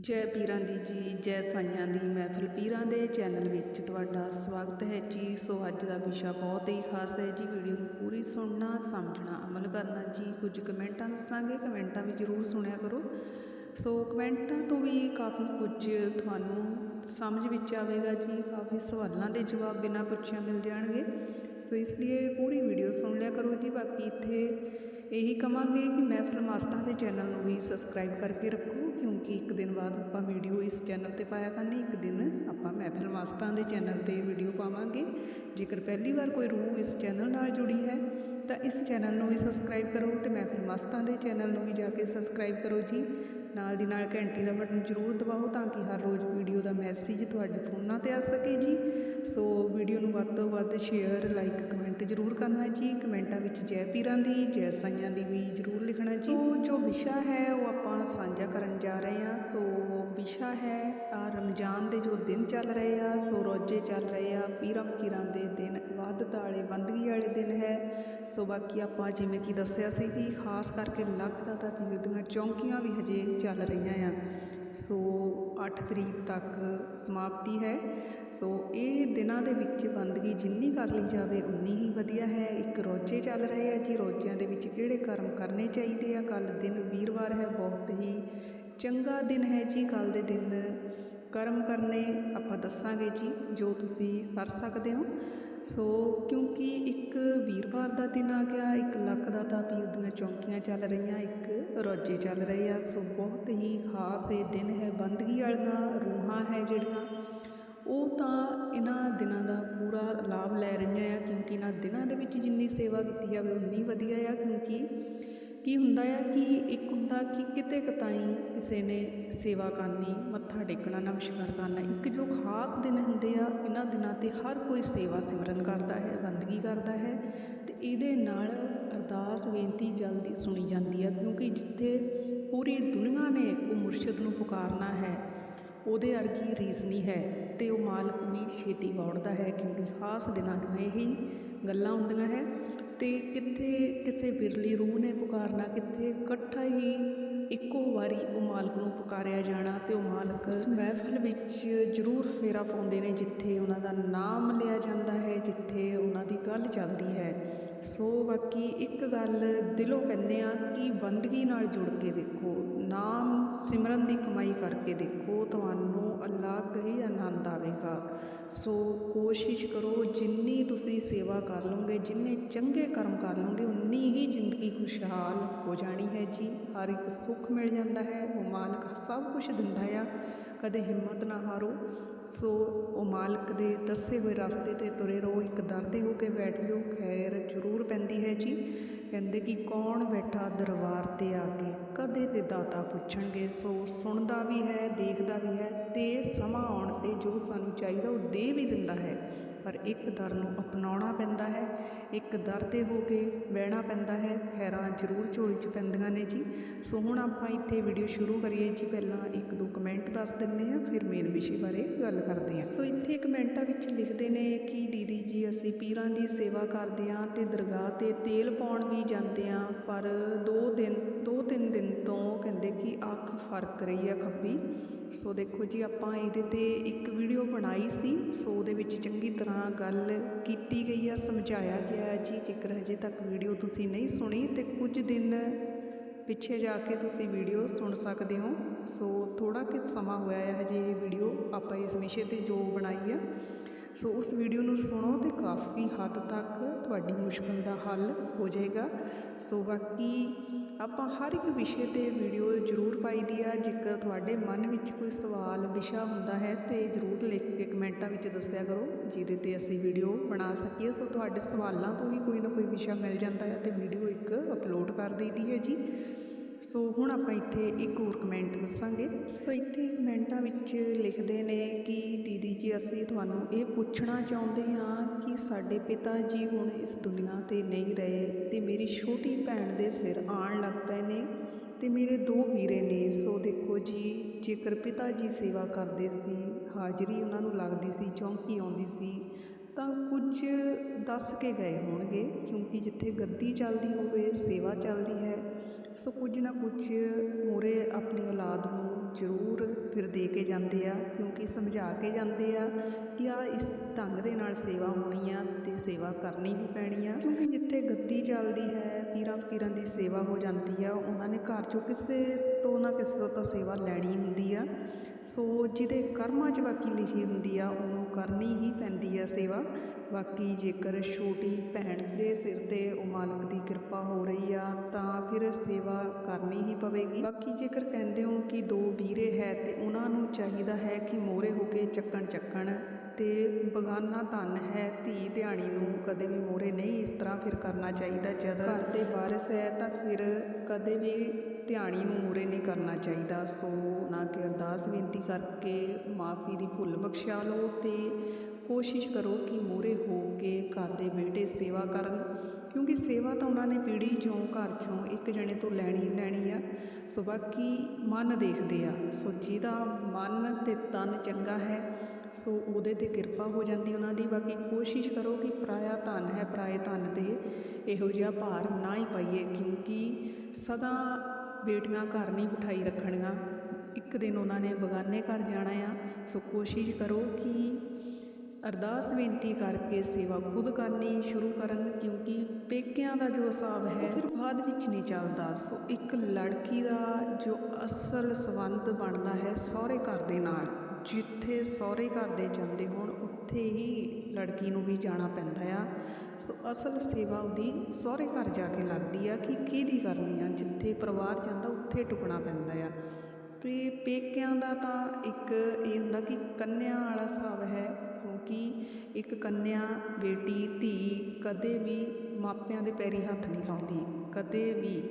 ਜੈ ਪੀਰਾਂ ਦੀ ਜੀ, ਜੈ ਸਾਈਆਂ ਦੀ ਮਹਿਫਲ ਪੀਰਾਂ ਦੇ ਚੈਨਲ ਵਿੱਚ ਤੁਹਾਡਾ ਸਵਾਗਤ ਹੈ ਜੀ। ਸੋ ਅੱਜ ਦਾ ਵਿਸ਼ਾ ਬਹੁਤ ਹੀ ਖਾਸ ਹੈ ਜੀ। ਵੀਡੀਓ ਨੂੰ ਪੂਰੀ ਸੁਣਨਾ, ਸਮਝਣਾ, ਅਮਲ ਕਰਨਾ ਜੀ। ਕੁਝ ਕਮੈਂਟਾਂ ਦੱਸਾਂਗੇ, ਕਮੈਂਟਾਂ ਵੀ ਜ਼ਰੂਰ ਸੁਣਿਆ ਕਰੋ। ਸੋ ਕਮੈਂਟਾਂ ਤੋਂ ਵੀ ਕਾਫੀ ਕੁਝ ਤੁਹਾਨੂੰ ਸਮਝ ਵਿੱਚ ਆਵੇਗਾ ਜੀ। ਕਾਫੀ ਸਵਾਲਾਂ ਦੇ ਜਵਾਬ ਬਿਨਾਂ ਪੁੱਛਿਆ ਮਿਲ ਜਾਣਗੇ। ਸੋ ਇਸ ਲਈ ਪੂਰੀ ਵੀਡੀਓ ਸੁਣ ਲਿਆ ਕਰੋ ਜੀ। ਬਾਕੀ ਇੱਥੇ ਇਹੀ ਕਵਾਂਗੇ ਕਿ ਮਹਿਫਲ ਮਾਸਟਰ ਦੇ ਚੈਨਲ ਨੂੰ ਵੀ ਸਬਸਕ੍ਰਾਈਬ ਕਰਕੇ ਰੱਖੋ। ਕਿਉਂਕਿ ਇੱਕ ਦਿਨ ਬਾਅਦ ਆਪਾਂ ਵੀਡੀਓ ਇਸ ਚੈਨਲ ਤੇ ਪਾਇਆ ਕਰਨੀ, ਇੱਕ ਦਿਨ ਆਪਾਂ ਮਹਿਫਿਲ ਮਸਤਾਂ ਦੇ ਚੈਨਲ ਤੇ ਵੀਡੀਓ ਪਾਵਾਂਗੇ। ਜੇਕਰ ਪਹਿਲੀ ਵਾਰ ਕੋਈ ਰੂਹ ਇਸ ਚੈਨਲ ਨਾਲ ਜੁੜੀ ਹੈ, ਤਾਂ ਇਸ ਚੈਨਲ ਨੂੰ ਵੀ ਸਬਸਕ੍ਰਾਈਬ ਕਰੋ ਤੇ ਮਹਿਫਿਲ ਮਸਤਾਂ ਦੇ ਚੈਨਲ ਨੂੰ ਵੀ ਜਾ ਕੇ ਸਬਸਕ੍ਰਾਈਬ ਕਰੋ ਜੀ। ਨਾਲ ਦੀ ਨਾਲ ਘੰਟੀ ਦਾ ਬਟਨ ਜ਼ਰੂਰ ਦਬਾਓ ਤਾਂ ਕਿ ਹਰ ਰੋਜ਼ ਵੀਡੀਓ ਦਾ ਮੈਸੇਜ ਤੁਹਾਡੇ ਫੋਨਾਂ ਤੇ ਆ ਸਕੇ ਜੀ। ਸੋ ਵੀਡੀਓ ਨੂੰ ਵੱਧ ਤੋਂ ਵੱਧ ਸ਼ੇਅਰ ਲਾਈਕ ਕਮੈਂਟ ਜ਼ਰੂਰ ਕਰਨਾ ਜੀ, ਕਮੈਂਟਾਂ ਵਿੱਚ ਜੈ ਪੀਰਾਂ ਦੀ, ਜੈ ਸਾਈਆਂ ਦੀ ਵੀ ਜ਼ਰੂਰ ਲਿਖਣਾ ਜੀ। ਸੋ ਜੋ ਵਿਸ਼ਾ ਹੈ ਉਹ ਆਪਾਂ ਸਾਂਝਾ ਕਰਨ ਜਾ ਰਹੇ ਹਾਂ। ਸੋ ਵਿਸ਼ਾ ਹੈ ਰਮਜ਼ਾਨ ਦੇ ਜੋ ਦਿਨ ਚੱਲ ਰਹੇ ਆ, ਸੋ ਰੋਜ਼ੇ ਚੱਲ ਰਹੇ ਆ, ਪੀਰਾਂ ਫਕੀਰਾਂ ਦੇ ਦਿਨ ਇਬਾਦਤ ਵਾਲੇ ਬੰਦਗੀ ਵਾਲੇ ਦਿਨ ਹੈ। ਸੋ ਬਾਕੀ ਆਪਾਂ ਜਿਵੇਂ ਕਿ ਦੱਸਿਆ ਸੀ ਕਿ ਖਾਸ ਕਰਕੇ ਲੱਖ ਦਾਤਾ ਪੀਰ ਦੀਆਂ ਚੌਂਕੀਆਂ ਵੀ ਹਜੇ ਚੱਲ ਰਹੀਆਂ ਆ। ਸੋ 8 ਤਰੀਕ ਤੱਕ ਸਮਾਪਤੀ ਹੈ। ਸੋ ਇਹ ਦਿਨਾਂ ਦੇ ਵਿੱਚ ਬੰਦਗੀ ਜਿੰਨੀ ਕਰ ਲਈ ਜਾਵੇ, ਉਨੀ ਹੀ ਵਧੀਆ ਹੈ। ਇੱਕ ਰੋਜ਼ੇ ਚੱਲ ਰਹੇ ਆ ਜੀ। ਰੋਜ਼ਿਆਂ ਦੇ ਵਿੱਚ ਕਿਹੜੇ ਕਰਮ ਕਰਨੇ ਚਾਹੀਦੇ ਆ? ਕੱਲ ਦਿਨ ਵੀਰਵਾਰ ਹੈ। ਬਹੁਤ ਹੀ ਚੰਗਾ ਦਿਨ ਹੈ ਜੀ। ਕੱਲ ਦੇ ਦਿਨ ਕਰਮ ਕਰਨੇ ਆਪਾਂ ਦੱਸਾਂਗੇ ਜੀ, ਜੋ ਤੁਸੀਂ ਕਰ ਸਕਦੇ ਹੋ। ਸੋ ਕਿਉਂਕਿ ਇੱਕ ਵੀਰਵਾਰ ਦਾ ਦਿਨ ਆ ਗਿਆ, ਇੱਕ ਲੱਕ ਦਾ ਤਾਂ ਪੀਰ ਦੀਆਂ ਚੌਂਕੀਆਂ ਚੱਲ ਰਹੀਆਂ, ਇੱਕ ਰੋਜੇ ਚੱਲ ਰਹੇ ਆ, ਸੋ ਬਹੁਤ ਹੀ ਖਾਸ ਇਹ ਦਿਨ ਹੈ। ਬੰਦਗੀ ਵਾਲੀਆਂ ਰੂਹਾਂ ਹੈ ਜਿਹੜੀਆਂ, ਉਹ ਤਾਂ ਇਹਨਾਂ ਦਿਨਾਂ ਦਾ ਪੂਰਾ ਲਾਭ ਲੈ ਰਹੀਆਂ ਆ, ਕਿਉਂਕਿ ਇਹਨਾਂ ਦਿਨਾਂ ਦੇ ਵਿੱਚ ਜਿੰਨੀ ਸੇਵਾ ਕੀਤੀ ਜਾਵੇ, ਉਨੀ ਵਧੀਆ ਆ, ਕਿਉਂਕਿ ਕੀ ਹੁੰਦਾ ਆ ਕਿ ਇੱਕ ਹੁੰਦਾ ਕਿ ਕਿਤੇ ਕਤਾਈ ਕਿਸੇ ਨੇ ਸੇਵਾ ਕਰਨੀ, ਮੱਥਾ ਟੇਕਣਾ, ਨਮਸਕਾਰ ਕਰਨਾ, ਇੱਕ ਜੋ ਖਾਸ ਦਿਨ ਹੁੰਦੇ ਆ, ਇਹਨਾਂ ਦਿਨਾਂ ਤੇ ਹਰ ਕੋਈ ਸੇਵਾ ਸਿਮਰਨ ਕਰਦਾ ਹੈ, ਬੰਦਗੀ ਕਰਦਾ ਹੈ ਅਤੇ ਇਹਦੇ ਨਾਲ ਅਰਦਾਸ ਬੇਨਤੀ ਜਲਦੀ ਸੁਣੀ ਜਾਂਦੀ ਆ, ਕਿਉਂਕਿ ਜਿੱਥੇ ਪੂਰੀ ਦੁਨੀਆ ਨੇ ਉਹ ਮੁਰਸ਼ਿਦ ਨੂੰ ਪੁਕਾਰਨਾ ਹੈ, ਉਹਦੇ ਅਰਗੀ ਰੀਸ ਨਹੀਂ ਹੈ ਤੇ ਉਹ ਮਾਲਕ ਵੀ ਛੇਤੀ ਵੌੜਦਾ ਹੈ, ਕਿਉਂਕਿ ਖਾਸ ਦਿਨਾਂ ਦੀਆਂ ਇਹੀ ਗੱਲਾਂ ਹੁੰਦੀਆਂ ਹੈ। ਤੇ ਕਿੱਥੇ ਕਿਸੇ ਬਿਰਲੀ ਰੂਹ ਨੇ ਪੁਕਾਰਨਾ, ਕਿੱਥੇ ਇਕੱਠਾ ਹੀ ਇੱਕੋ ਵਾਰੀ ਉਹ ਮਾਲਕ ਨੂੰ ਪੁਕਾਰਿਆ ਜਾਣਾ ਅਤੇ ਉਹ ਮਾਲਕ ਉਸ ਮਹਿਫਲ ਵਿੱਚ ਜ਼ਰੂਰ ਫੇਰਾ ਪਾਉਂਦੇ ਨੇ, ਜਿੱਥੇ ਉਹਨਾਂ ਦਾ ਨਾਮ ਲਿਆ ਜਾਂਦਾ ਹੈ, ਜਿੱਥੇ ਉਹਨਾਂ ਦੀ ਗੱਲ ਚੱਲਦੀ ਹੈ। ਸੋ ਬਾਕੀ ਇੱਕ ਗੱਲ ਦਿਲੋਂ ਕਹਿੰਦੇ ਆ ਕਿ ਬੰਦਗੀ ਨਾਲ ਜੁੜ ਕੇ ਦੇਖੋ, ਨਾਮ ਸਿਮਰਨ ਦੀ ਕਮਾਈ ਕਰਕੇ ਦੇਖੋ, ਤੁਹਾਨੂੰ ਅਲੱਗ ਹੀ ਆਨੰਦ ਆਵੇਗਾ। ਸੋ ਕੋਸ਼ਿਸ਼ ਕਰੋ, ਜਿੰਨੀ ਤੁਸੀਂ ਸੇਵਾ ਕਰ ਲਓਗੇ, ਜਿੰਨੇ ਚੰਗੇ ਕਰਮ ਕਰ ਲਓਗੇ, ਉਨੀ ਹੀ ਜ਼ਿੰਦਗੀ ਖੁਸ਼ਹਾਲ ਹੋ ਜਾਣੀ ਹੈ ਜੀ। ਹਰ ਇੱਕ ਸੁੱਖ ਮਿਲ ਜਾਂਦਾ ਹੈ, ਉਹ ਮਾਲਕ ਸਭ ਕੁਝ ਦਿੰਦਾ ਆ। ਕਦੇ ਹਿੰਮਤ ਨਾ ਹਾਰੋ ਸੋ ਉਹ ਮਾਲਕ ਦੇ ਦੱਸੇ ਹੋਏ ਰਸਤੇ ਤੇ ਤੁਰੇ ਰਹੋ, ਇੱਕ ਦਰ 'ਤੇ ਹੋ ਕੇ ਬੈਠ ਜਾਓ ਖੈਰ ਜ਼ਰੂਰ ਪੈਂਦੀ ਹੈ ਜੀ। ਕਹਿੰਦੇ ਕਿ ਕੌਣ ਬੈਠਾ ਦਰਬਾਰ ਤੇ ਆ ਕੇ? ਕਦੇ ਤੇ ਦਾਤਾ ਪੁੱਛਣਗੇ। ਸੋ ਸੁਣਦਾ ਵੀ ਹੈ, ਦੇਖਦਾ ਵੀ ਹੈ ਤੇ ਸਮਾਂ ਆਉਣ ਤੇ ਜੋ ਸਾਨੂੰ ਚਾਹੀਦਾ ਉਹ ਦੇ ਵੀ ਦਿੰਦਾ ਹੈ। ਪਰ ਇੱਕ ਦਰ ਨੂੰ ਅਪਣਾਉਣਾ ਪੈਂਦਾ ਹੈ, ਇੱਕ ਦਰ ਤੇ ਹੋ ਕੇ ਬਹਿਣਾ ਪੈਂਦਾ ਹੈ। ਖੈਰਾਂ ਜ਼ਰੂਰ ਝੋਲੀ 'ਚ ਪੈਂਦੀਆਂ ਨੇ ਜੀ। ਸੋ ਹੁਣ ਆਪਾਂ ਇੱਥੇ ਵੀਡੀਓ ਸ਼ੁਰੂ ਕਰੀਏ ਜੀ। ਪਹਿਲਾਂ ਇੱਕ ਦੋ ਕਮੈਂਟ ਦੱਸ ਦਿੰਦੇ ਆ ਫਿਰ ਮੇਨ ਵਿਸ਼ੇ ਬਾਰੇ ਗੱਲ ਕਰਦੇ ਆ ਸੋ ਇੱਥੇ ਕਮੈਂਟਾਂ ਵਿੱਚ ਲਿਖਦੇ ਨੇ ਕਿ ਦੀਦੀ ਜੀ, ਅਸੀਂ ਪੀਰਾਂ ਦੀ ਸੇਵਾ ਕਰਦੇ ਆ ਤੇ ਦਰਗਾਹ ਤੇ ਤੇਲ ਪਾਉਣ ਵੀ ਜਾਂਦੇ ਆ ਪਰ ਦੋ ਦਿਨ, ਦੋ ਤਿੰਨ ਦਿਨ ਤੋਂ ਕਹਿੰਦੇ ਕਿ ਅੱਖ ਫ਼ਰਕ ਰਹੀ ਆ ਖੱਬੀ। ਸੋ ਦੇਖੋ ਜੀ, ਆਪਾਂ ਇਹਦੇ ਤੇ ਇੱਕ ਵੀਡੀਓ ਬਣਾਈ ਸੀ। ਸੋ ਉਹਦੇ ਵਿੱਚ ਚੰਗੀ ਤਰ੍ਹਾਂ ਗੱਲ ਕੀਤੀ ਗਈ ਆ, ਸਮਝਾਇਆ ਗਿਆ ਜੀ। ਜੇਕਰ ਹਜੇ ਤੱਕ ਵੀਡੀਓ ਤੁਸੀਂ ਨਹੀਂ ਸੁਣੀ, ਤੇ ਕੁਝ ਦਿਨ ਪਿੱਛੇ ਜਾ ਕੇ ਤੁਸੀਂ ਵੀਡੀਓ ਸੁਣ ਸਕਦੇ ਹੋ। ਸੋ ਥੋੜਾ ਕਿ ਸਮਾਂ ਹੋਇਆ ਹੈ ਹਜੇ ਇਹ ਵੀਡੀਓ ਆਪਾਂ ਇਸ ਵਿਸ਼ੇ ਤੇ ਜੋ ਬਣਾਈ ਆ। ਸੋ ਉਸ ਵੀਡੀਓ ਨੂੰ ਸੁਣੋ ਤੇ ਕਾਫੀ ਹੱਦ ਤੱਕ ਤੁਹਾਡੀ ਮੁਸ਼ਕਲ ਦਾ ਹੱਲ ਹੋ ਜਾਏਗਾ। ਸੋ ਬਾਕੀ ਆਪਾਂ ਹਰ ਇੱਕ ਵਿਸ਼ੇ ਤੇ ਵੀਡੀਓ ਜ਼ਰੂਰ ਪਾਈ ਦੀ ਆ, ਜੇਕਰ ਤੁਹਾਡੇ ਮਨ ਵਿੱਚ ਕੋਈ ਸਵਾਲ, ਵਿਸ਼ਾ ਹੁੰਦਾ ਹੈ ਤੇ ਜ਼ਰੂਰ ਲਿਖ ਕੇ ਕਮੈਂਟਾਂ ਵਿੱਚ ਦੱਸਿਆ ਕਰੋ, ਜਿਹਦੇ ਤੇ ਅਸੀਂ ਵੀਡੀਓ ਬਣਾ ਸਕੀਏ। ਸੋ ਤੁਹਾਡੇ ਸਵਾਲਾਂ ਤੋਂ ਹੀ ਕੋਈ ਨਾ ਕੋਈ ਵਿਸ਼ਾ ਮਿਲ ਜਾਂਦਾ ਹੈ ਤੇ ਵੀਡੀਓ ਇੱਕ ਅਪਲੋਡ ਕਰ ਦਈਦੀ ਹੈ ਜੀ। ਸੋ ਹੁਣ ਆਪਾਂ ਇੱਥੇ ਇੱਕ ਹੋਰ ਕਮੈਂਟ ਦੱਸਾਂਗੇ। ਸੋ ਇੱਥੇ ਕਮੈਂਟਾਂ ਵਿੱਚ ਲਿਖਦੇ ਨੇ ਕਿ, ਦੀਦੀ ਜੀ, ਅਸੀਂ ਤੁਹਾਨੂੰ ਇਹ ਪੁੱਛਣਾ ਚਾਹੁੰਦੇ ਹਾਂ ਕਿ ਸਾਡੇ ਪਿਤਾ ਜੀ ਹੁਣ ਇਸ ਦੁਨੀਆ ਤੇ ਨਹੀਂ ਰਹੇ ਤੇ ਮੇਰੀ ਛੋਟੀ ਭੈਣ ਦੇ ਸਿਰ ਆਣ ਲੱਗ ਪਏ ਨੇ ਤੇ ਮੇਰੇ ਦੋ ਵੀਰੇ ਨੇ। ਸੋ ਦੇਖੋ ਜੀ, ਜੇਕਰ ਪਿਤਾ ਜੀ ਸੇਵਾ ਕਰਦੇ ਸੀ, ਹਾਜ਼ਰੀ ਉਹਨਾਂ ਨੂੰ ਲੱਗਦੀ ਸੀ, ਚੌਂਕੀ ਆਉਂਦੀ ਸੀ, ਤਾਂ ਕੁਝ ਦੱਸ ਕੇ ਗਏ ਹੋਣਗੇ ਕਿਉਂਕਿ ਜਿੱਥੇ ਗੱਦੀ ਚੱਲਦੀ ਹੋਵੇ, ਸੇਵਾ ਚੱਲਦੀ ਹੈ। ਸੋ ਕੁਝ ਨਾ ਕੁਝ ਮੂਹਰੇ ਆਪਣੀ ਔਲਾਦ ਨੂੰ ਜ਼ਰੂਰ ਫਿਰ ਦੇ ਕੇ ਜਾਂਦੇ ਆ, ਕਿਉਂਕਿ ਸਮਝਾ ਕੇ ਜਾਂਦੇ ਆ ਕਿ ਆ ਇਸ ਢੰਗ ਦੇ ਨਾਲ ਸੇਵਾ ਹੋਣੀ ਆ ਤੇ ਸੇਵਾ ਕਰਨੀ ਵੀ ਪੈਣੀ ਆ। ਕਿਉਂਕਿ ਜਿੱਥੇ ਗੱਦੀ ਚੱਲਦੀ ਹੈ, ਪੀਰਾਂ ਫਕੀਰਾਂ ਦੀ ਸੇਵਾ ਹੋ ਜਾਂਦੀ ਆ, ਉਹਨਾਂ ਨੇ ਘਰ ਚੋਂ ਕਿਸੇ ਤੋਂ ਨਾ ਕਿਸੇ ਤੋਂ ਤਾਂ ਸੇਵਾ ਲੈਣੀ ਹੁੰਦੀ ਆ। ਸੋ ਜਿਹਦੇ ਕਰਮਾਂ 'ਚ ਬਾਕੀ ਲਿਖੀ ਹੁੰਦੀ ਆ ਕਰਨੀ ਹੀ ਪੈਂਦੀ ਆ ਸੇਵਾ। ਬਾਕੀ ਜੇਕਰ ਛੋਟੀ ਭੈਣ ਦੇ ਸਿਰ ਤੇ ਉਹ ਮਾਲਕ ਦੀ ਕਿਰਪਾ ਹੋ ਰਹੀ ਆ, ਤਾਂ ਫਿਰ ਸੇਵਾ ਕਰਨੀ ਹੀ ਪਵੇਗੀ। ਬਾਕੀ ਜੇਕਰ ਕਹਿੰਦੇ ਹੋ ਕਿ ਦੋ ਵੀਰੇ ਹੈ, ਤੇ ਉਹਨਾਂ ਨੂੰ ਚਾਹੀਦਾ ਹੈ ਕਿ ਮੋਰੇ ਹੋ ਕੇ ਚੱਕਣ ਚੱਕਣ ਤੇ ਬਗਾਨਾ ਧਨ ਹੈ, ਧੀ ਧਿਆਣੀ ਨੂੰ ਕਦੇ ਵੀ ਮੋਰੇ ਨਹੀਂ ਇਸ ਤਰ੍ਹਾਂ ਫਿਰ ਕਰਨਾ ਚਾਹੀਦਾ। ਜਦ ਘਰ 'ਤੇ ਵਾਰਿਸ ਹੈ, ਤਾਂ ਫਿਰ ਕਦੇ ਵੀ ਧਿਆਣੀ ਨੂੰ ਮੂਹਰੇ ਨਹੀਂ ਕਰਨਾ ਚਾਹੀਦਾ। ਸੋ ਨਾ ਕਿ ਅਰਦਾਸ ਬੇਨਤੀ ਕਰਕੇ ਮਾਫੀ ਦੀ ਭੁੱਲ ਬਖਸ਼ਾ ਲਓ ਅਤੇ ਕੋਸ਼ਿਸ਼ ਕਰੋ ਕਿ ਮੂਹਰੇ ਹੋ ਕੇ ਘਰ ਦੇ ਬੇਟੇ ਸੇਵਾ ਕਰਨ, ਕਿਉਂਕਿ ਸੇਵਾ ਤਾਂ ਉਹਨਾਂ ਨੇ ਪੀੜ੍ਹੀ ਚੋਂ, ਘਰ ਚੋਂ ਇੱਕ ਜਣੇ ਤੋਂ ਲੈਣੀ ਲੈਣੀ ਆ। ਸੋ ਬਾਕੀ ਮਨ ਦੇਖਦੇ ਆ। ਸੋ ਜਿਹਦਾ ਮਨ ਤੇ ਤਨ ਚੰਗਾ ਹੈ, ਸੋ ਉਹਦੇ ਤੇ ਕਿਰਪਾ ਹੋ ਜਾਂਦੀ ਉਹਨਾਂ ਦੀ। ਬਾਕੀ ਕੋਸ਼ਿਸ਼ ਕਰੋ ਕਿ ਪਰਾਇਆ ਧਨ ਹੈ, ਪਰਾਏ ਧਨ ਤੇ ਇਹੋ ਜਿਹਾ ਭਾਰ ਨਾ ਹੀ ਪਾਈਏ, ਕਿਉਂਕਿ ਸਦਾ ਬੇਟੀਆਂ ਘਰ ਨਹੀਂ ਬਿਠਾਈ ਰੱਖਣੀਆਂ। ਇੱਕ ਦਿਨ ਉਹਨਾਂ ਨੇ ਬਗਾਨੇ ਘਰ ਜਾਣਾ ਆ। ਸੋ ਕੋਸ਼ਿਸ਼ ਕਰੋ ਕਿ ਅਰਦਾਸ ਬੇਨਤੀ ਕਰਕੇ ਸੇਵਾ ਖੁਦ ਕਰਨੀ ਸ਼ੁਰੂ ਕਰਨ, ਕਿਉਂਕਿ ਪੇਕਿਆਂ ਦਾ ਜੋ ਹਿਸਾਬ ਹੈ ਫਿਰ ਬਾਅਦ ਵਿੱਚ ਨਹੀਂ ਚੱਲਦਾ। ਸੋ ਇੱਕ ਲੜਕੀ ਦਾ ਜੋ ਅਸਲ ਸੰਬੰਧ ਬਣਦਾ ਹੈ ਸਹੁਰੇ ਘਰ ਦੇ ਨਾਲ, ਜਿੱਥੇ ਸਹੁਰੇ ਘਰ ਦੇ ਜਾਂਦੇ ਹੋਣ, ਉੱਥੇ ਹੀ ਲੜਕੀ ਨੂੰ ਵੀ ਜਾਣਾ ਪੈਂਦਾ ਆ। ਸੋ ਅਸਲ ਸੇਵਾ ਉਹਦੀ ਸਹੁਰੇ ਘਰ ਜਾ ਕੇ ਲੱਗਦੀ ਆ ਕਿ ਕਿਹਦੀ ਕਰਨੀ ਆ, ਜਿੱਥੇ ਪਰਿਵਾਰ ਜਾਂਦਾ ਉੱਥੇ ਟੁਕਣਾ ਪੈਂਦਾ ਆ। ਤੇ ਪੇਕਿਆਂ ਦਾ ਤਾਂ ਇੱਕ ਇਹ ਹੁੰਦਾ ਕਿ ਕੰਨਿਆ ਵਾਲਾ ਹਿਸਾਬ ਹੈ, ਕਿਉਂਕਿ ਇੱਕ ਕੰਨਿਆ ਬੇਟੀ, ਧੀ ਕਦੇ ਵੀ ਮਾਪਿਆਂ ਦੇ ਪੈਰੀ ਹੱਥ ਨਹੀਂ ਲਾਉਂਦੀ, ਕਦੇ ਵੀ।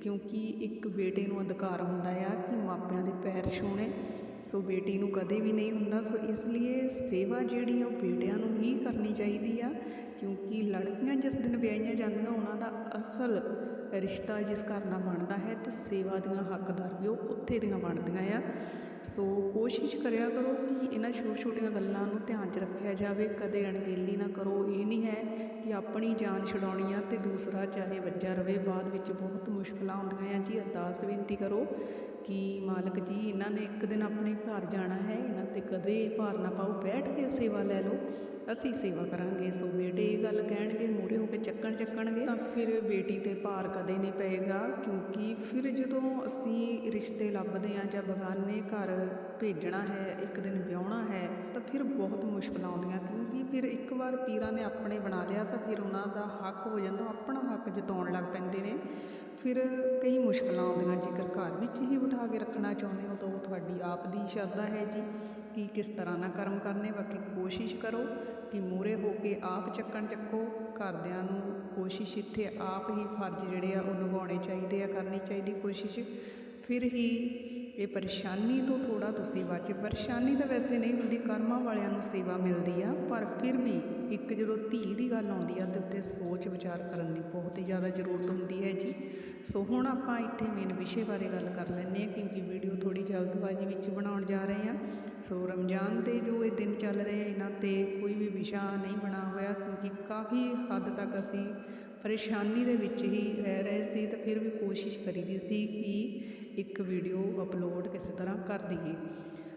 ਕਿਉਂਕਿ ਇੱਕ ਬੇਟੇ ਨੂੰ ਅਧਿਕਾਰ ਹੁੰਦਾ ਆ ਕਿ ਮਾਪਿਆਂ ਦੇ ਪੈਰ ਛੂਣੇ ਸੋ ਬੇਟੀ ਨੂੰ ਕਦੇ ਵੀ ਨਹੀਂ ਹੁੰਦਾ। ਸੋ ਇਸ ਲਈ ਸੇਵਾ ਜਿਹੜੀ ਆ ਉਹ ਬੇਟਿਆਂ ਨੂੰ ਹੀ ਕਰਨੀ ਚਾਹੀਦੀ ਆ, ਕਿਉਂਕਿ ਲੜਕੀਆਂ ਜਿਸ ਦਿਨ ਵਿਆਹੀਆਂ ਜਾਂਦੀਆਂ, ਉਹਨਾਂ ਦਾ ਅਸਲ ਰਿਸ਼ਤਾ ਜਿਸ ਘਰ ਨਾਲ ਬਣਦਾ ਹੈ, ਤੇ ਸੇਵਾ ਦੀਆਂ ਹੱਕਦਾਰ ਵੀ ਉਹ ਉੱਥੇ ਦੀਆਂ ਬਣਦੀਆਂ ਆ। ਸੋ ਕੋਸ਼ਿਸ਼ ਕਰਿਆ ਕਰੋ ਕਿ ਇਹਨਾਂ ਛੋਟੀਆਂ ਛੋਟੀਆਂ ਗੱਲਾਂ ਨੂੰ ਧਿਆਨ 'ਚ ਰੱਖਿਆ ਜਾਵੇ, ਕਦੇ ਅਣਗਹਿਲੀ ਨਾ ਕਰੋ। ਇਹ ਨਹੀਂ ਹੈ ਕਿ ਆਪਣੀ ਜਾਨ ਛਡਾਉਣੀ ਆ ਤੇ ਦੂਸਰਾ ਚਾਹੇ ਵੱਜਾ ਰਵੇ, ਬਾਅਦ ਵਿੱਚ ਬਹੁਤ ਮੁਸ਼ਕਲਾਂ ਆਉਂਦੀਆਂ ਆ। ਜੀ, ਅਰਦਾਸ ਬੇਨਤੀ ਕਰੋ ਕਿ ਮਾਲਕ ਜੀ, ਇਹਨਾਂ ਨੇ ਇੱਕ ਦਿਨ ਆਪਣੇ ਘਰ ਜਾਣਾ ਹੈ, ਇਹਨਾਂ ਤੇ ਕਦੇ ਭਾਰ ਨਾ ਪਾਓ। ਬੈਠ ਕੇ ਸੇਵਾ ਲੈ ਲਓ, ਅਸੀਂ ਸੇਵਾ ਕਰਾਂਗੇ। ਸੋ ਬੇਟੇ ਇਹ ਗੱਲ ਕਹਿਣਗੇ ਮੂਰੇ ਹੋ ਕੇ ਚੱਕਣ ਚੱਕਣਗੇ। ਤਾਂ ਫਿਰ ਬੇਟੀ ਤੇ ਭਾਰ ਕਦੇ ਨਹੀਂ ਪਏਗਾ, ਕਿਉਂਕਿ ਫਿਰ ਜਦੋਂ ਅਸੀਂ ਰਿਸ਼ਤੇ ਲੱਭਦੇ ਆ ਜਾਂ ਬਗਾਨੇ ਘਰ ਭੇਜਣਾ ਹੈ, ਇੱਕ ਦਿਨ ਵਿਆਹੁਣਾ ਹੈ, ਤਾਂ ਫਿਰ ਬਹੁਤ ਮੁਸ਼ਕਲਾਂ ਆਉਂਦੀਆਂ ਕਿਉਂਕਿ ਫਿਰ ਇੱਕ ਵਾਰ ਪੀਰਾਂ ਨੇ ਆਪਣੇ ਬਣਾ ਲਿਆ ਤਾਂ ਫਿਰ ਉਹਨਾਂ ਦਾ ਹੱਕ ਹੋ ਜਾਂਦਾ ਆਪਣਾ ਹੱਕ ਜਤਾਉਣ ਲੱਗ ਪੈਂਦੇ ਨੇ। ਫਿਰ ਕਈ ਮੁਸ਼ਕਲਾਂ ਆਉਂਦੀਆਂ, ਜੇਕਰ ਘਰ ਵਿੱਚ ਹੀ ਬਿਠਾ ਕੇ ਰੱਖਣਾ ਚਾਹੁੰਦੇ ਹੋ ਤਾਂ ਉਹ ਤੁਹਾਡੀ ਆਪ ਦੀ ਸ਼ਰਧਾ ਹੈ ਜੀ, ਕਿ ਕਿਸ ਤਰ੍ਹਾਂ ਨਾਲ ਕਰਮ ਕਰਨੇ, ਬਾਕੀ ਕੋਸ਼ਿਸ਼ ਕਰੋ ਕਿ ਮੂਰੇ ਹੋ ਕੇ ਆਪ ਚੱਕਣ ਚੱਕੋ, ਘਰਦਿਆਂ ਨੂੰ ਕੋਸ਼ਿਸ਼ ਇੱਥੇ ਆਪ ਹੀ ਫਰਜ਼ ਜਿਹੜੇ ਆ ਉਹ ਨਿਭਾਉਣੇ ਚਾਹੀਦੇ ਆ, ਕਰਨੀ ਚਾਹੀਦੀ ਕੋਸ਼ਿਸ਼। ਫਿਰ ਹੀ ਇਹ ਪਰੇਸ਼ਾਨੀ ਤੋਂ ਥੋੜਾ ਤੁਸੀਂ ਬਚ ਪਰੇਸ਼ਾਨੀ ਤਾਂ ਵੈਸੇ ਨਹੀਂ ਹੁੰਦੀ, ਕਰਮਾਂ ਵਾਲਿਆਂ ਨੂੰ ਸੇਵਾ ਮਿਲਦੀ ਆ, ਪਰ ਫਿਰ ਵੀ ਇੱਕ ਜਦੋਂ ਧੀ ਦੀ ਗੱਲ ਆਉਂਦੀ ਆ ਤੇ ਉੱਤੇ ਸੋਚ ਵਿਚਾਰ ਕਰਨ ਦੀ ਬਹੁਤ ਹੀ ਜ਼ਿਆਦਾ ਜ਼ਰੂਰਤ ਹੁੰਦੀ ਹੈ ਜੀ। ਸੋ ਹੁਣ ਆਪਾਂ ਇੱਥੇ ਮੇਨ ਵਿਸ਼ੇ ਬਾਰੇ ਗੱਲ ਕਰ ਲੈਂਦੇ ਹਾਂ, ਕਿਉਂਕਿ ਵੀਡੀਓ ਥੋੜੀ ਜਲਦਬਾਜ਼ੀ ਵਿੱਚ ਬਣਾਉਣ ਜਾ ਰਹੇ ਹਾਂ। ਸੋ ਰਮਜ਼ਾਨ ਦੇ ਜੋ ਇਹ ਦਿਨ ਚੱਲ ਰਹੇ ਇਹਨਾਂ ਤੇ ਕੋਈ ਵੀ ਵਿਸ਼ਾ ਨਹੀਂ ਬਣਾ ਹੋਇਆ, ਕਿਉਂਕਿ ਕਾਫੀ ਹੱਦ ਤੱਕ ਅਸੀਂ ਪਰੇਸ਼ਾਨੀ ਦੇ ਵਿੱਚ ਹੀ ਰਹਿ ਰਹੇ ਸੀ ਤਾਂ ਫਿਰ ਵੀ ਕੋਸ਼ਿਸ਼ ਕਰੀਦੀ ਸੀ ਕਿ ਇੱਕ ਵੀਡੀਓ ਅਪਲੋਡ ਕਿਸੇ ਤਰ੍ਹਾਂ ਕਰ ਦਈਏ।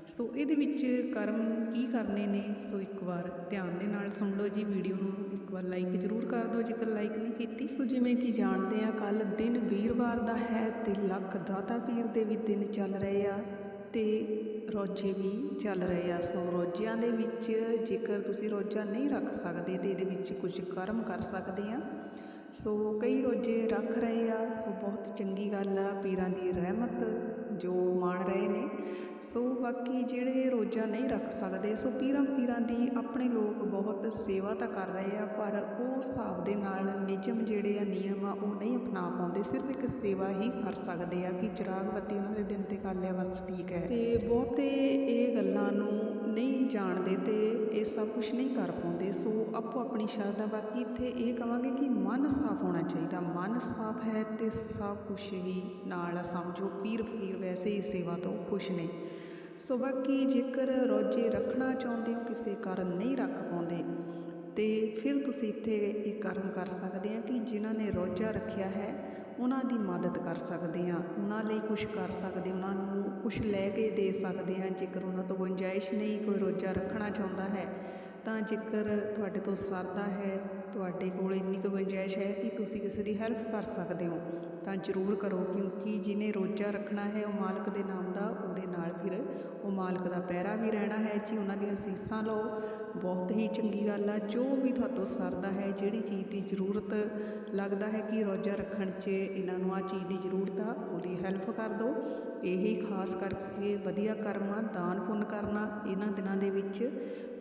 ਸੋ ਇਹਦੇ ਵਿੱਚ ਕਰਮ ਕੀ ਕਰਨੇ ਨੇ? ਸੋ ਇੱਕ ਵਾਰ ਧਿਆਨ ਦੇ ਨਾਲ ਸੁਣ ਲਓ ਜੀ ਵੀਡੀਓ ਨੂੰ। ਇੱਕ ਵਾਰ ਲਾਈਕ ਜ਼ਰੂਰ ਕਰ ਦਿਓ ਜੇਕਰ ਲਾਈਕ ਨਹੀਂ ਕੀਤੀ। ਸੋ ਜਿਵੇਂ ਕਿ ਜਾਣਦੇ ਆ ਕੱਲ ਦਿਨ ਵੀਰਵਾਰ ਦਾ ਹੈ ਤੇ ਲੱਖ ਦਾਤਾ ਪੀਰ ਦੇ ਵੀ ਦਿਨ ਚੱਲ ਰਹੇ ਆ ਤੇ ਰੋਜੇ ਵੀ ਚੱਲ ਰਹੇ ਆ। ਸੋ ਰੋਜਿਆਂ ਦੇ ਵਿੱਚ ਜੇਕਰ ਤੁਸੀਂ ਰੋਜਾ ਨਹੀਂ ਰੱਖ ਸਕਦੇ ਤੇ ਇਹਦੇ ਵਿੱਚ ਕੁਝ ਕਰਮ ਕਰ ਸਕਦੇ ਆ। ਸੋ ਕਈ ਰੋਜੇ ਰੱਖ ਰਹੇ ਆ, ਸੋ ਬਹੁਤ ਚੰਗੀ ਗੱਲ ਆ ਪੀਰਾਂ ਦੀ ਰਹਿਮਤ ਜੋ ਮਾਣ ਰਹੇ ਨੇ। ਸੋ ਬਾਕੀ ਜਿਹੜੇ ਰੋਜਾ ਨਹੀਂ ਰੱਖ ਸਕਦੇ, ਸੋ ਪੀਰਾਂ ਫਕੀਰਾਂ ਦੀ ਆਪਣੇ ਲੋਕ ਬਹੁਤ ਸੇਵਾ ਤਾਂ ਕਰ ਰਹੇ ਆ, ਪਰ ਉਹ ਹਿਸਾਬ ਦੇ ਨਾਲ ਨਿਯਮ ਜਿਹੜੇ ਆ, ਨਿਯਮ ਆ, ਉਹ ਨਹੀਂ ਅਪਣਾ ਪਾਉਂਦੇ। ਸਿਰਫ ਇੱਕ ਸੇਵਾ ਹੀ ਕਰ ਸਕਦੇ ਆ ਕਿ ਚਿਰਾਗ ਬੱਤੀ ਉਹਨਾਂ ਦੇ ਦਿਨ ਤੇ ਕਰ ਲਿਆ ਬਸ ਠੀਕ ਹੈ। ਤੇ ਬਹੁਤੇ ਇਹ ਗੱਲਾਂ ਨੂੰ ਨਹੀਂ ਜਾਣਦੇ ਤੇ ਇਹ ਸਭ ਕੁਝ ਨਹੀਂ ਕਰ ਪਾਉਂਦੇ। ਸੋ ਆਪੋ ਆਪਣੀ ਸ਼ਰਧਾ, ਬਾਕੀ ਇੱਥੇ ਇਹ ਕਵਾਂਗੇ ਕਿ ਮਨ ਸਾਫ਼ ਹੋਣਾ ਚਾਹੀਦਾ। ਮਨ ਸਾਫ਼ ਹੈ ਤੇ ਸਭ ਕੁਝ ਹੀ ਨਾਲ ਸਮਝੋ। ਪੀਰ ਫਕੀਰ ਵੈਸੇ ਹੀ ਸੇਵਾ ਤੋਂ ਖੁਸ਼ ਨੇ। ਸੋ ਬਾਕੀ ਜੇਕਰ ਰੋਜੇ ਰੱਖਣਾ ਚਾਹੁੰਦੇ ਹੋ, ਕਿਸੇ ਕਾਰਨ ਨਹੀਂ ਰੱਖ ਪਾਉਂਦੇ, ਤੇ ਫਿਰ ਤੁਸੀਂ ਇੱਥੇ ਇਹ ਕਰਮ ਕਰ ਸਕਦੇ ਆ ਕਿ ਜਿਨ੍ਹਾਂ ਨੇ ਰੋਜਾ ਰੱਖਿਆ ਹੈ ਉਹਨਾਂ ਦੀ ਮਦਦ ਕਰ ਸਕਦੇ ਹਾਂ, ਉਹਨਾਂ ਲਈ ਕੁਛ ਕਰ ਸਕਦੇ ਉਹਨਾਂ ਨੂੰ ਕੁਛ ਲੈ ਕੇ ਦੇ ਸਕਦੇ ਹਾਂ। ਜੇਕਰ ਉਹਨਾਂ ਤੋਂ ਗੁੰਜਾਇਸ਼ ਨਹੀਂ, ਕੋਈ ਰੋਜ਼ਾ ਰੱਖਣਾ ਚਾਹੁੰਦਾ ਹੈ, ਤਾਂ ਜੇਕਰ ਤੁਹਾਡੇ ਤੋਂ ਸਰਦਾ ਹੈ ਤੁਹਾਡੇ ਕੋਲ ਇੰਨੀ ਕੁ ਗੁੰਜਾਇਸ਼ ਹੈ ਕਿ ਤੁਸੀਂ ਕਿਸੇ ਦੀ ਹੈਲਪ ਕਰ ਸਕਦੇ ਹੋ, ਤਾਂ ਜ਼ਰੂਰ ਕਰੋ, ਕਿਉਂਕਿ ਜਿਹਨੇ ਰੋਜ਼ਾ ਰੱਖਣਾ ਹੈ ਉਹ ਮਾਲਕ ਦੇ ਨਾਮ ਦਾ, ਉਹਦੇ ਨਾਲ ਫਿਰ ਉਹ ਮਾਲਕ ਦਾ ਪਹਿਰਾ ਵੀ ਰਹਿਣਾ ਹੈ, ਜੀ ਉਹਨਾਂ ਦੀਆਂ ਅਸੀਸਾਂ ਲਓ। ਬਹੁਤ ਹੀ ਚੰਗੀ ਗੱਲ ਆ, ਜੋ ਵੀ ਤੁਹਾਨੂੰ ਸਰਦਾ ਹੈ, ਜਿਹੜੀ ਚੀਜ਼ ਦੀ ਜ਼ਰੂਰਤ ਲੱਗਦਾ ਹੈ ਕਿ ਰੋਜ਼ਾ ਰੱਖਣ 'ਚ ਇਹਨਾਂ ਨੂੰ ਆ ਚੀਜ਼ ਦੀ ਜ਼ਰੂਰਤ ਆ, ਉਹਦੀ ਹੈਲਪ ਕਰ ਦਿਓ। ਇਹੀ ਖਾਸ ਕਰਕੇ ਵਧੀਆ ਕਰਮ ਆ ਦਾਨ ਪੁੰਨ ਕਰਨਾ, ਇਹਨਾਂ ਦਿਨਾਂ ਦੇ ਵਿੱਚ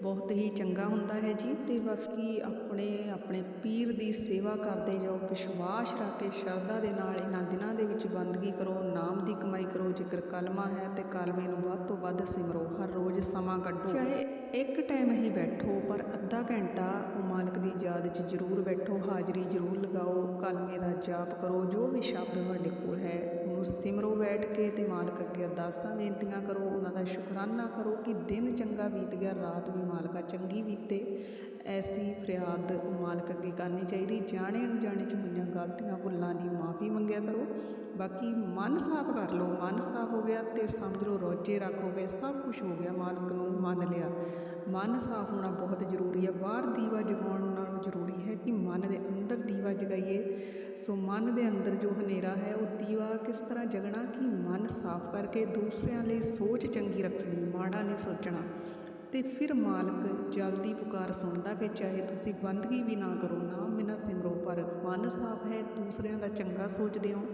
ਬਹੁਤ ਹੀ ਚੰਗਾ ਹੁੰਦਾ ਹੈ ਜੀ ਤੇ ਬਾਕੀ ਆਪਣੇ ਆਪਣੇ ਪੀਰ ਦੀ ਸੇਵਾ ਕਰਦੇ ਜਾਓ, ਵਿਸ਼ਵਾਸ ਰੱਖ ਕੇ ਸ਼ਰਧਾ ਦੇ ਨਾਲ ਇਹਨਾਂ ਦਿਨਾਂ ਦੇ ਵਿੱਚ ਬੰਦਗੀ ਕਰੋ, ਨਾਮ ਦੀ ਕਮਾਈ ਕਰੋ, ਜੇਕਰ ਕਲਮਾ ਹੈ ਤੇ ਕਲਮੇ ਨੂੰ ਵੱਧ ਤੋਂ ਵੱਧ ਸਿਮਰੋ, ਹਰ ਰੋਜ਼ ਸਮਾਂ ਕੱਢੋ। ਚਾਹੇ ਇੱਕ ਟਾਈਮ ਹੀ ਬੈਠੋ, ਪਰ ਅੱਧਾ ਘੰਟਾ ਉਹ ਮਾਲਕ ਦੀ ਯਾਦ 'ਚ ਜ਼ਰੂਰ ਬੈਠੋ, ਹਾਜ਼ਰੀ ਜ਼ਰੂਰ ਲਗਾਓ ਕਲਮੇ ਦਾ ਜਾਪ ਕਰੋ, ਜੋ ਵੀ ਸ਼ਬਦ ਤੁਹਾਡੇ ਕੋਲ ਹੈ ਬੈਠ ਕੇ ਤੇ ਮਾਲਕ ਅੱਗੇ ਅਰਦਾਸਾਂ ਬੇਨਤੀਆਂ ਕਰੋ, ਉਹਨਾਂ ਦਾ ਸ਼ੁਕਰਾਨਾ ਕਰੋ ਕਿ ਦਿਨ ਚੰਗਾ ਬੀਤ ਗਿਆ, ਰਾਤ ਵੀ ਮਾਲਕਾ ਚੰਗੀ ਬੀਤੇ। ਐਸੀ ਫਰਿਆਦ ਮਾਲਕ ਅੱਗੇ ਕਰਨੀ ਚਾਹੀਦੀ। ਜਾਣੇ ਅਣਜਾਣੇ ਚ ਹੋਈਆਂ ਗਲਤੀਆਂ, ਭੁੱਲਾਂ ਦੀ ਮਾਫੀ ਮੰਗਿਆ ਕਰੋ। ਬਾਕੀ ਮਨ ਸਾਫ਼ ਕਰ ਲਓ। ਮਨ ਸਾਫ਼ ਹੋ ਗਿਆ ਤੇ ਸਮਝ ਲਓ, ਰੋਜੇ ਰੱਖੋਗੇ ਸਭ ਕੁਝ ਹੋ ਗਿਆ ਮਾਲਕ ਨੂੰ ਮੰਨ ਲਿਆ। ਮਨ ਸਾਫ਼ ਹੋਣਾ ਬਹੁਤ ਜ਼ਰੂਰੀ ਹੈ ਬਾਹਰ ਦੀਵਾ ਜਗਾਉਣ ਜ਼ਰੂਰੀ ਹੈ ਕਿ ਮਨ ਦੇ ਅੰਦਰ ਦੀਵਾ ਜਗਾਈਏ। ਸੋ ਮਨ ਦੇ ਅੰਦਰ ਜੋ ਹਨੇਰਾ ਹੈ, ਉਹ ਦੀਵਾ ਕਿਸ ਤਰ੍ਹਾਂ ਜਗਣਾ ਕਿ ਮਨ ਸਾਫ਼ ਕਰਕੇ ਦੂਸਰਿਆਂ ਲਈ ਸੋਚ ਚੰਗੀ ਰੱਖਣੀ, ਮਾੜਾ ਨਹੀਂ ਸੋਚਣਾ। ਤੇ ਫਿਰ ਮਾਲਕ ਜਲਦੀ ਪੁਕਾਰ ਸੁਣਦਾ ਕਿ ਚਾਹੇ ਤੁਸੀਂ ਬੰਦਗੀ ਵੀ ਨਾ ਕਰੋ ਨਾਮ ਬਿਨਾ ਸਿਮਰੋ, ਪਰ ਮਨ ਸਾਫ਼ ਹੈ, ਦੂਸਰਿਆਂ ਦਾ ਚੰਗਾ ਸੋਚਦੇ ਹੋ।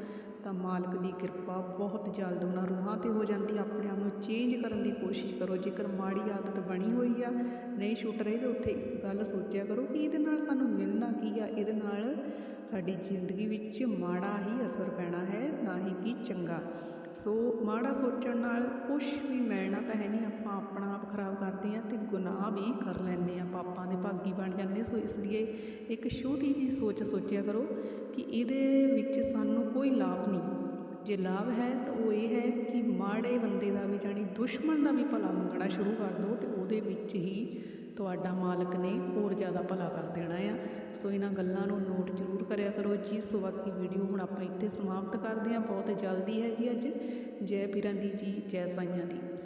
ਤਾਂ ਮਾਲਕ ਦੀ ਕਿਰਪਾ ਬਹੁਤ ਜਲਦ ਉਹਨਾਂ ਰੂਹਾਂ ਤੇ ਹੋ ਜਾਂਦੀ ਆਪਣੇ ਆਪ ਨੂੰ ਚੇਂਜ ਕਰਨ ਦੀ ਕੋਸ਼ਿਸ਼ ਕਰੋ। ਜੇਕਰ ਮਾੜੀ ਆਦਤ ਬਣੀ ਹੋਈ ਆ, ਨਹੀਂ ਛੁੱਟ ਰਹੀ, ਤਾਂ ਉੱਥੇ ਇੱਕ ਗੱਲ ਸੋਚਿਆ ਕਰੋ ਕਿ ਇਹਦੇ ਨਾਲ ਸਾਨੂੰ ਮਿਲਣਾ ਕੀ ਆ? ਇਹਦੇ ਨਾਲ ਸਾਡੀ ਜ਼ਿੰਦਗੀ ਵਿੱਚ ਮਾੜਾ ਹੀ ਅਸਰ ਪੈਣਾ ਹੈ, ਨਾ ਹੀ ਕਿ ਚੰਗਾ। ਸੋ ਮਾੜਾ ਸੋਚਣ ਨਾਲ ਕੁਝ ਵੀ ਮਿਲਣਾ ਤਾਂ ਹੈ ਨਹੀਂ। ਆਪਾਂ ਆਪਣਾ ਖਰਾਬ ਕਰਦੇ ਹਾਂ ਅਤੇ ਗੁਨਾਹ ਵੀ ਕਰ ਲੈਂਦੇ ਹਾਂ ਪਾਪਾਂ ਦੇ ਭਾਗੀ ਬਣ ਜਾਂਦੇ ਸੋ ਇਸ ਲਈ ਇੱਕ ਛੋਟੀ ਜਿਹੀ ਸੋਚ ਸੋਚਿਆ ਕਰੋ ਕਿ ਇਹਦੇ ਵਿੱਚ ਸਾਨੂੰ ਕੋਈ ਲਾਭ ਨਹੀਂ। ਜੇ ਲਾਭ ਹੈ ਤਾਂ ਉਹ ਇਹ ਹੈ ਕਿ ਮਾੜੇ ਬੰਦੇ ਦਾ ਵੀ ਜਾਣੀ ਦੁਸ਼ਮਣ ਦਾ ਵੀ ਭਲਾ ਮੰਗਣਾ ਸ਼ੁਰੂ ਕਰ ਦਿਓ ਤੇ ਉਹਦੇ ਵਿੱਚ ਹੀ ਤੁਹਾਡਾ ਮਾਲਕ ਨੇ ਹੋਰ ਜ਼ਿਆਦਾ ਭਲਾ ਕਰ ਦੇਣਾ ਆ। ਸੋ ਇਹਨਾਂ ਗੱਲਾਂ ਨੂੰ ਨੋਟ ਜ਼ਰੂਰ ਕਰਿਆ ਕਰੋ ਜੀ। ਸੋ ਬਾਕੀ ਵੀਡੀਓ ਹੁਣ ਆਪਾਂ ਇੱਥੇ ਸਮਾਪਤ ਕਰਦੇ ਹਾਂ। ਬਹੁਤ ਜਲਦੀ ਹੈ ਜੀ ਅੱਜ। ਜੈ ਪੀਰਾਂ ਦੀ ਜੀ, ਜੈ ਸਾਈਆਂ ਦੀ।